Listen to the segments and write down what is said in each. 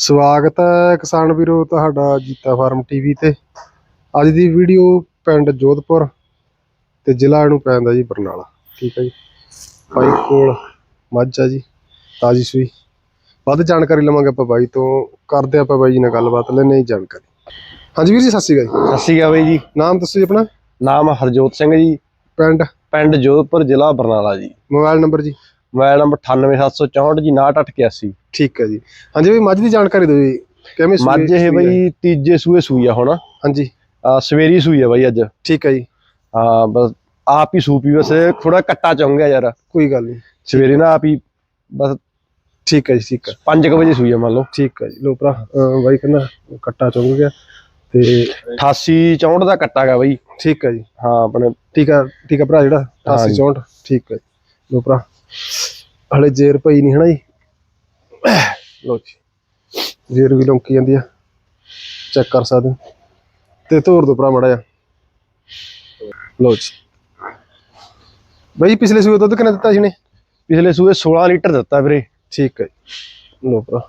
ਸਵਾਗਤ ਹੈ ਕਿਸਾਨ ਵੀਰੋ ਤੁਹਾਡਾ ਜੀਤਾ ਫਾਰਮ ਟੀਵੀ ਤੇ। ਅੱਜ ਦੀ ਵੀਡੀਓ ਪਿੰਡ ਜੋਧਪੁਰ ਤੇ ਜ਼ਿਲ੍ਹਾ ਨੂੰ ਪੈਂਦਾ ਜੀ ਬਰਨਾਲਾ। ਠੀਕ ਹੈ ਜੀ। ਬਾਈ ਕੋਲ ਮੱਝ ਆ ਜੀ ਤਾਜੀ ਸੂਈ। ਵੱਧ ਜਾਣਕਾਰੀ ਲਵਾਂਗੇ ਆਪਾਂ ਬਾਈ ਤੋਂ। ਕਰਦੇ ਆਪਾਂ ਬਾਈ ਜੀ ਨਾਲ ਗੱਲਬਾਤ ਲੈਣੇ ਜੀ ਜਾਣਕਾਰੀ। ਹਾਂਜੀ ਵੀਰ ਜੀ ਸਤਿ ਸ਼੍ਰੀ ਅਕਾਲ ਜੀ। ਸਤਿ ਸ਼੍ਰੀ ਅਕਾਲ ਬਾਈ ਜੀ। ਨਾਮ ਦੱਸੋ ਜੀ ਆਪਣਾ? ਨਾਮ ਹਰਜੋਤ ਸਿੰਘ ਜੀ। ਪਿੰਡ? ਪਿੰਡ ਜੋਧਪੁਰ ਜ਼ਿਲ੍ਹਾ ਬਰਨਾਲਾ ਜੀ। ਮੋਬਾਈਲ ਨੰਬਰ ਜੀ। ਮੋਬਾਈਲ ਨੰਬਰ 98764 ਜੀ 6881 ਠੀਕ ਹੈ ਜੀ। ਹਾਂਜੀ ਬਈ ਮੱਝ ਦੀ ਜਾਣਕਾਰੀ ਦਿਓ ਜੀ। ਕਿਵੇਂ ਸੂਈ- ਮੱਝ ਇਹ ਹੈ? ਬਾਈ ਤੀਜੇ ਸੂਏ ਸੂਈ ਆ ਹੁਣ। ਹਾਂਜੀ। ਆ ਸਵੇਰੀ ਸੂਈ ਆ ਬਾਈ ਅੱਜ। ਠੀਕ ਹੈ ਜੀ। ਹਾਂ ਬਸ ਆਪ ਹੀ ਸੂਪੀ ਬਸ ਥੋੜਾ ਕੱਟਾ ਚਾਉਂਗਾ ਯਾਰ। ਕੋਈ ਗੱਲ ਨਹੀਂ। ਸਵੇਰੇ ਨਾ ਆਪ ਹੀ ਬਸ ਠੀਕ ਹੈ ਜੀ ਠੀਕ ਹੈ। 5 ਵਜੇ ਸੂਈ ਆ ਮੰਨ ਲਓ। ਠੀਕ ਹੈ ਜੀ। ਲੋ ਭਰਾ ਬਾਈ ਕਹਿੰਦਾ ਕੱਟਾ ਚੁੰਗ ਗਿਆ। ਤੇ 88 64 ਦਾ ਕੱਟਾ ਗਾ ਬਾਈ। ਠੀਕ ਹੈ ਜੀ। ਹਾਂ ਆਪਣੇ ਠੀਕ ਆ ਠੀਕ ਆ ਭਰਾ ਜਿਹੜਾ 88 ਹਾਂਜੀ। 64 ਠੀਕ ਹੈ ਲੋ ਭਰਾ। ਹਲੇ ਜੇਰ ਪਈ ਨਹੀਂ ਹਨਾ ਜੀ। ਲੋ ਜੀ ਜੇਰ ਵੀ ਲੌਂਕੀ ਜਾਂਦੀ ਆ। ਚੈੱਕ ਕਰ ਸਕਦੇ। ਤੇ ਤੋਰ ਦੋ ਭਰਾ ਮੜਾ ਜਾ ਲੋ ਜੀ। ਬਾਈ ਪਿਛਲੇ ਸੂਏ ਦੁੱਧ ਕਿੰਨਾ ਦਿੱਤਾ ਜੀ ਨੇ ਪਿਛਲੇ ਸੂਏ 16 ਲੀਟਰ ਦਿੱਤਾ ਵੀਰੇ। ਠੀਕ ਹੈ ਜੀ। ਲੋ ਭਰਾ।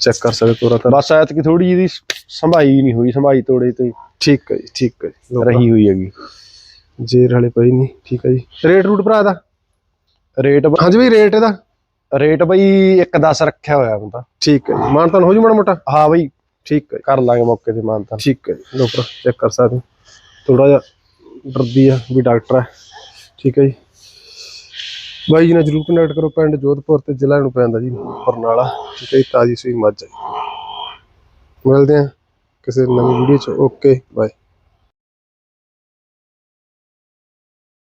ਚੈੱਕ ਕਰ ਸਕਦੇ ਤੋਰਾ ਤਾਂ ਬਸ ਐਤ ਕੀ ਥੋੜੀ ਜਿਹੀ ਸੰਭਾਈ ਨਹੀਂ ਹੋਈ ਸੰਭਾਈ ਤੋੜੇ ਤੋਂ ਠੀਕ ਹੈ ਜੀ ਠੀਕ ਹੈ ਜੀ। ਰਹੀ ਹੋਈ ਹੈਗੀ। ਜੇਰ ਹਲੇ ਪਈ ਨਹੀਂ ਠੀਕ ਹੈ ਜੀ। ਰੇਟ ਰੂਟ ਭਰਾ ਦਾ ਰੇਟ ਹਾਂਜੀ ਬਈ ਰੇਟ ਇਹਦਾ। ਰੇਟ ਬਈ 1.10 ਰੱਖਿਆ ਹੋਇਆ ਹੁੰਦਾ ਠੀਕ ਹੈ ਜੀ। ਮਾਨਤਾਨ ਹੋ ਜੂ ਮਾੜਾ ਮੋਟਾ? ਹਾਂ ਬਈ। ਠੀਕ ਹੈ ਜੀ, ਕਰ ਲਾਂਗੇ ਮੌਕੇ ਤੇ ਮਾਨਤਾ ਠੀਕ ਹੈ ਜੀ। ਲੋ ਭਰਾ ਚੈੱਕ ਕਰ ਸਕਦੇ ਥੋੜਾ ਜਿਹਾ ਡਰਦੀ ਆ ਵੀ ਡਾਕਟਰ ਹੈ। ਠੀਕ ਹੈ ਜੀ। ਬਾਈ ਜੀ ਨਾਲ ਜਰੂਰ ਕਨੈਕਟ ਕਰੋ ਪਿੰਡ ਜੋਧਪੁਰ ਤੇ ਜ਼ਿਲ੍ਹਾ ਨੂੰ ਪੈਂਦਾ ਜੀ ਬਰਨਾਲਾ। ਠੀਕ ਹੈ ਜੀ ਤਾਜੀ ਸੂਈ ਮੱਝ ਹੈ। ਮਿਲਦੇ ਆ ਕਿਸੇ ਨਵੀਂ ਵੀਡੀਓ ਚ। Okay bye